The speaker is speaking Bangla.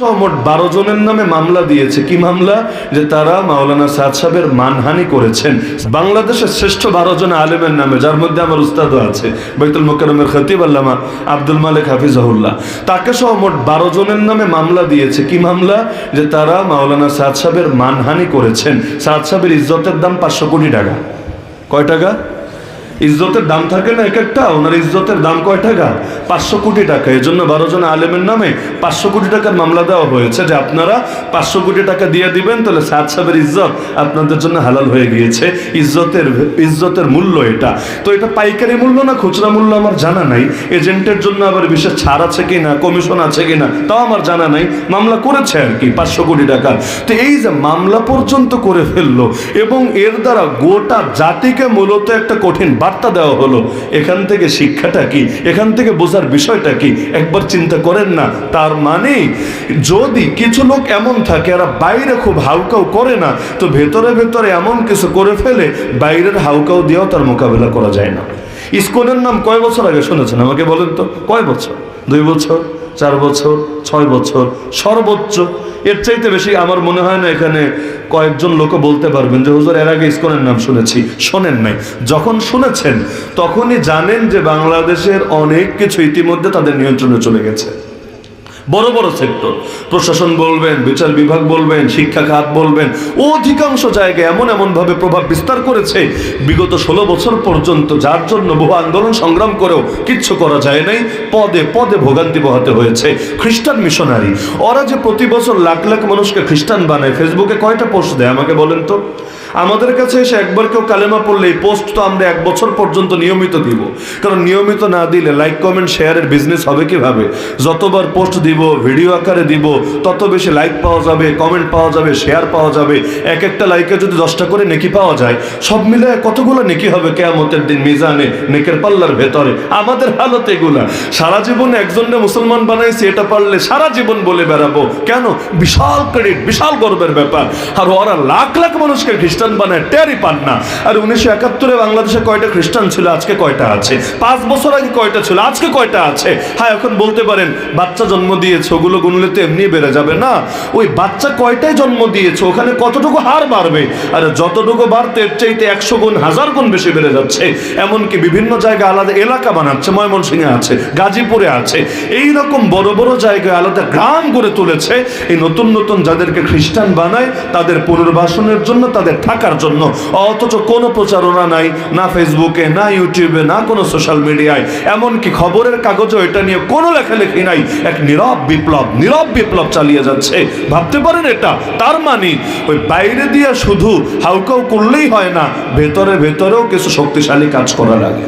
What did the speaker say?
মোট বারো জনের নামে মামলা দিয়েছে। কি মামলা? যে তারা মাওলানা সাদ সাহেবের মানহানি করেছেন। বাংলাদেশের শ্রেষ্ঠ বারো জন আলেমের নামে, যার মধ্যে আমার উস্তাদও আছে বৈতুল মোকারমের খতিব আল্লামা আব্দুল মালিক হাফিজাহুল্লাহ। তাকে সহ মোট বারো জনের নামে মামলা দিয়েছে। কি মামলা? যে তারা মাওলানা সাদ সাহেবের মানহানি করেছেন। সাদ সাহেবের ইজ্জতের দাম পাঁচশো কোটি টাকা। কয় টাকা? ইজ্জতের দাম থাকে না এক একটা ওনার ইজ্জতের দাম কয় টাকা? পাঁচশো কোটি টাকা। এই জন্য বারো জন আলেমের নামে পাঁচশো কোটি টাকার মামলা দেওয়া হয়েছে যে আপনারা পাঁচশো কোটি টাকা দিয়ে দিবেন, তাহলে সাত সাহেবের ইজ্জত আপনাদের জন্য হালাল হয়ে গিয়েছে। ইজ্জতের ইজ্জতের মূল্য এটা। তো এটা পাইকারি মূল্য না খুচরা মূল্য আমার জানা নাই। এজেন্টের জন্য আবার বিশেষ ছাড় আছে কি না, কমিশন আছে কি না, তাও আমার জানা নাই। মামলা করেছে আর কি, পাঁচশো কোটি টাকা। তো এই যে মামলা পর্যন্ত করে ফেলল, এবং এর দ্বারা গোটা জাতিকে মূলত একটা কঠিন বার্তা দেওয়া হলো, এখান থেকে শিক্ষাটা কি? এখান থেকে বোঝার বিষয়টা কি? একবার চিন্তা করেন না। তার মানে যদি কিছু লোক এমন থাকে, এরা বাইরে খুব হাউকাউ করে না, তো ভেতরে ভেতরে এমন কিছু করে ফেলে, বাইরের হাউকাউ দিয়েও তার মোকাবেলা করা যায় না। ইস্কনের নাম কয় বছর আগে শুনেছেন? আমাকে বলেন তো, কয় বছর? দুই বছর? চার বছর, ছয় বছর, সর্বোচ্চ। এর চাইতে বেশি আমার মনে হয় না এখানে কয়েকজন লোক বলতে পারবেন যে, হুজুর, এর আগে ইস্কনের নাম শুনেছি। শোনেন নাই। যখন শুনেছেন, তখনই জানেন যে, বাংলাদেশের অনেক কিছু ইতিমধ্যে তাদের নিয়ন্ত্রণে চলে গেছে। বড় বড় সেক্টর। প্রশাসন বলবেন, বিচার বিভাগ বলবেন, শিক্ষা খাত বলবেন, অধিকাংশ জায়গায় এমন এমন ভাবে প্রভাব বিস্তার করেছে। বিগত ষোলো বছর পর্যন্ত যার জন্য বহু আন্দোলন সংগ্রাম করেও কিচ্ছু করা যায় নাই, পদে পদে ভোগান্তি পোহাতে হয়েছে। খ্রিস্টান মিশনারি, ওরা যে প্রতি বছর লাখ লাখ মানুষকে খ্রিস্টান বানায়, ফেসবুকে কয়টা পোস্ট দেয় আমাকে বলেন তো? আমাদের কাছে এসে একবার কেউ কালেমা পড়লে এই পোস্ট তো আমরা এক বছর পর্যন্ত নিয়মিত দিব। কারণ নিয়মিত না দিলে লাইক কমেন্ট শেয়ারের বিজনেস হবে কীভাবে? যতবার পোস্ট দিব ভিডিও আকারে দিব, তত বেশি লাইক পাওয়া যাবে কমেন্ট পাওয়া যাবে শেয়ার পাওয়া যাবে। এক একটা লাইকে যদি দশটা করে নেকি পাওয়া যায়, সব মিলে কতগুলো নেকি হবে কেয়ামতের দিন মিজানে, নেকের পাল্লার ভেতরে? আমাদের হালত এগুলা। সারা জীবন একজনকে মুসলমান বানাইছি, এটা পারলে সারা জীবন বলে বেড়াবো। কেন? বিশাল ক্রেডিট বিশাল গর্বের ব্যাপার। আর ওরা লাখ লাখ মানুষকে খ্রিস্টান বানায়, টেরই পান না। আর উনিশশো একাত্তরে বাংলাদেশে কয়টা খ্রিস্টান ছিল? আজকে কয়টা আছে? পাঁচ বছর আগে কয়টা ছিল? আজকে কয়টা আছে? হ্যাঁ এখন বলতে পারেন, বাচ্চা জন্ম দিয়েছে, ওগুলো গুনলে তো এমনি বেড়ে যাবে না। ওই বাচ্চা কয়টায় জন্ম দিয়েছে? ওখানে কতটুকু হার বাড়বে? আর যতটুকু বাড়তে, এর চাইতে একশো গুণ, হাজার গুণ বেশি বেড়ে যাচ্ছে। এমনকি বিভিন্ন জায়গায় আলাদা এলাকা বানাচ্ছে, ময়মনসিংহে আছে, গাজীপুরে আছে। এই রকম বড় বড় জায়গায় আলাদা গ্রাম গড়ে তুলেছে। এই নতুন নতুন যাদেরকে খ্রিস্টান বানায়, তাদের পুনর্বাসনের জন্য তাদের থাকার জন্য। অথচ কোনো প্রচারণা নাই, না ফেসবুকে না ইউটিউবে না কোনো সোশ্যাল মিডিয়ায় এমনকি খবরের কাগজও এটা নিয়ে কোনো লেখালেখি নাই। এক নীরব বিপ্লব নীরব বিপ্লব চালিয়ে যাচ্ছে। ভাবতে পারেন এটা? তার মানে ওই বাইরে দিয়ে শুধু হাউকাউ করলেই হয় না, ভেতরে ভেতরেও কিছু শক্তিশালী কাজ করা লাগে।